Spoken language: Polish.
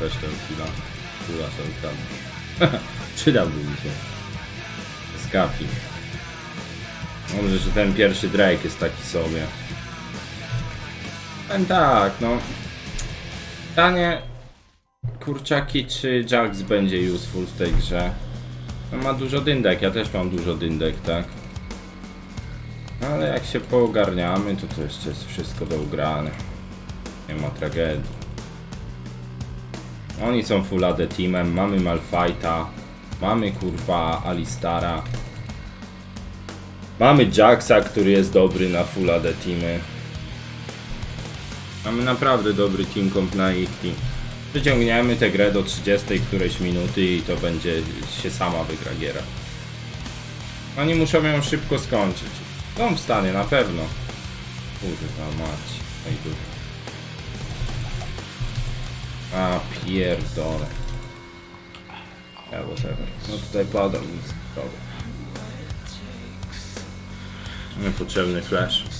weź ten chwila. Kula ukradł. Przydałby mi się. Skafi. Dobrze, że ten pierwszy Drake jest taki sobie. Powiem tak, no. Pytanie, kurczaki, czy Jax będzie useful w tej grze? No ma dużo dyndek, ja też mam dużo dyndek, tak? Ale jak się poogarniamy, to to jeszcze jest wszystko do ugrania. Nie ma tragedii. Oni są full AD teamem, mamy Malfighta, mamy kurwa Alistara. Mamy Jaxa, który jest dobry na full AD teamy. Mamy naprawdę dobry team comp na ich team. Przyciągniemy tę grę do 30 którejś minuty i to będzie się sama wygra giera. Oni muszą ją szybko skończyć. Są w stanie, na pewno. Kurwa mać. Ej. A pierdolę. Ja whatever. No tutaj padał nic. Dobra. Niepotrzebny flash.